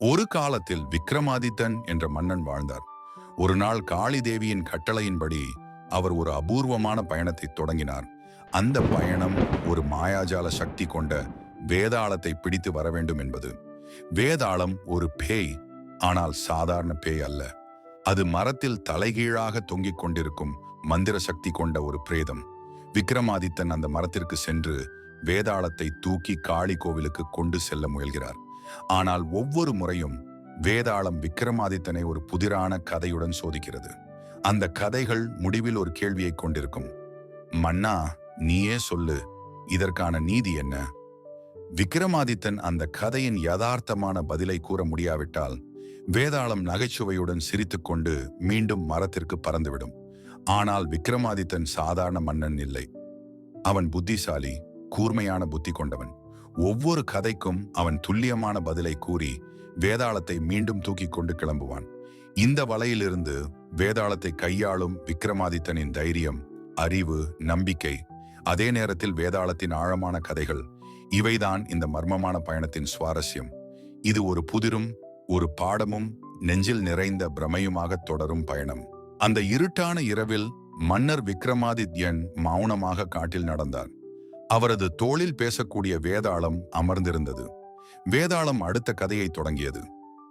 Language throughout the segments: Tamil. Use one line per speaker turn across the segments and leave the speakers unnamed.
ஒரு காலத்தில் விக்ரமாதித்தன் என்ற மன்னன் வாழ்ந்தார். ஒரு நாள் காளி தேவியின் கட்டளையின்படி அவர் ஒரு அபூர்வமான பயணத்தை தொடங்கினார். அந்த பயணம் ஒரு மாயாஜால சக்தி கொண்ட வேதாளத்தை பிடித்து வர வேண்டும் என்பது. வேதாளம் ஒரு பேய் ஆனால் சாதாரண பேய் அல்ல. அது மரத்தில் தலைகீழாக தொங்கிக் கொண்டிருக்கும் மந்திர சக்தி கொண்ட ஒரு பிரேதம். விக்ரமாதித்தன் அந்த மரத்திற்கு சென்று வேதாளத்தை தூக்கி காளி கோவிலுக்கு கொண்டு செல்ல முயல்கிறார். ஆனால் ஒவ்வொரு முறையும் வேதாளம் விக்ரமாதித்தனை ஒரு புதிரான கதையுடன் சோதிக்கிறது. அந்த கதைகள் முடிவில் ஒரு கேள்வியை கொண்டிருக்கும். மன்னா நீயே சொல்லு இதற்கான நீதி என்ன? விக்ரமாதித்தன் அந்த கதையின் யதார்த்தமான பதிலை கூற முடியாவிட்டால் வேதாளம் நகைச்சுவையுடன் சிரித்துக்கொண்டு மீண்டும் மரத்திற்கு பறந்துவிடும். ஆனால் விக்ரமாதித்தன் சாதாரண மன்னன் இல்லை. அவன் புத்திசாலி கூர்மையான புத்தி கொண்டவன். ஒவ்வொரு கதைக்கும் அவன் துல்லியமான பதிலை கூறி வேதாளத்தை மீண்டும் தூக்கி கொண்டு கிளம்புவான். இந்த வலையிலிருந்து வேதாளத்தை கையாளும் விக்ரமாதித்தனின் தைரியம் அறிவு நம்பிக்கை அதே நேரத்தில் வேதாளத்தின் ஆழமான கதைகள் இவைதான் இந்த மர்மமான பயணத்தின் சுவாரஸ்யம். இது ஒரு புதிரும் ஒரு பாடமும் நெஞ்சில் நிறைந்த பிரமையுமாக தொடரும் பயணம். அந்த இருட்டான இரவில் மன்னர் விக்ரமாதித்யன் மௌனமாக காட்டில் நடந்தார். அவரது தோளில் பேசக்கூடிய வேதாளம் அமர்ந்திருந்தது. வேதாளம் அடுத்த கதையை தொடங்கியது.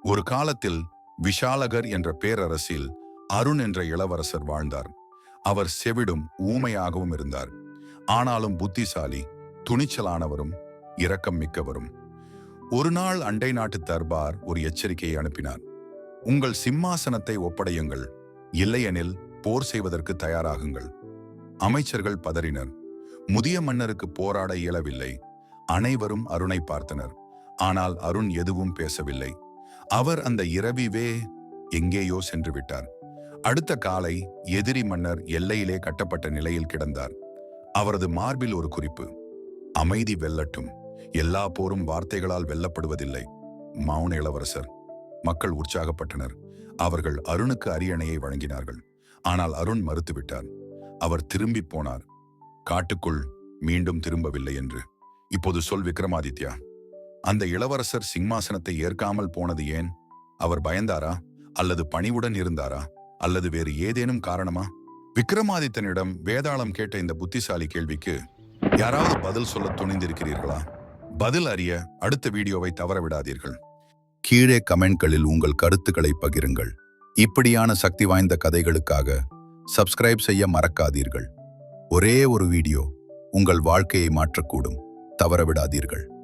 ஒரு காலத்தில் விஷாலகர் என்ற பேரரசில் அருண் என்ற இளவரசர் வாழ்ந்தார். அவர் செவிடும் ஊமையாகவும் இருந்தார். ஆனாலும் புத்திசாலி துணிச்சலானவரும் இரக்கம் மிக்கவரும். ஒரு நாள் அண்டை நாட்டு தர்பார் ஒரு எச்சரிக்கையை அனுப்பினார். உங்கள் சிம்மாசனத்தை ஒப்படையுங்கள். இல்லையெனில் போர் செய்வதற்கு தயாராகுங்கள். அமைச்சர்கள் பதறினர். முதிய மன்னருக்கு போராட இயலவில்லை. அனைவரும் அருணை பார்த்தனர். ஆனால் அருண் எதுவும் பேசவில்லை. அவர் அந்த இரவிவே எங்கேயோ சென்று விட்டார். அடுத்த காலை எதிரி மன்னர் எல்லையிலே கட்டப்பட்ட நிலையில் கிடந்தார். அவரது மார்பில் ஒரு குறிப்பு. அமைதி வெல்லட்டும். எல்லா போரும் வார்த்தைகளால் வெல்லப்படுவதில்லை. மௌன இளவரசர். மக்கள் உற்சாகப்பட்டனர். அவர்கள் அருணுக்கு அரியணையை வழங்கினார்கள். ஆனால் அருண் மறுத்துவிட்டார். அவர் திரும்பி போனார். காட்டுக்குள் மீண்டும் திரும்பவில்லை என்று. இப்போது சொல் விக்ரமாதித்யா அந்த இளவரசர் சிம்மாசனத்தை ஏற்காமல் போனது ஏன்? அவர் பயந்தாரா? அல்லது பணிவுடன் இருந்தாரா? அல்லது வேறு ஏதேனும் காரணமா? விக்ரமாதித்தனிடம் வேதாளம் கேட்ட இந்த புத்திசாலி கேள்விக்கு யாராவது பதில் சொல்ல துணிந்திருக்கிறீர்களா? பதில் அறிய அடுத்த வீடியோவை தவற விடாதீர்கள் கீழே கமெண்ட்களில் உங்கள் கருத்துக்களை பகிருங்கள். இப்படியான சக்தி வாய்ந்த கதைகளுக்காக சப்ஸ்கிரைப் செய்ய மறக்காதீர்கள். ஒரே ஒரு வீடியோ உங்கள் வாழ்க்கையை மாற்றக்கூடும். தவறவிடாதீர்கள்.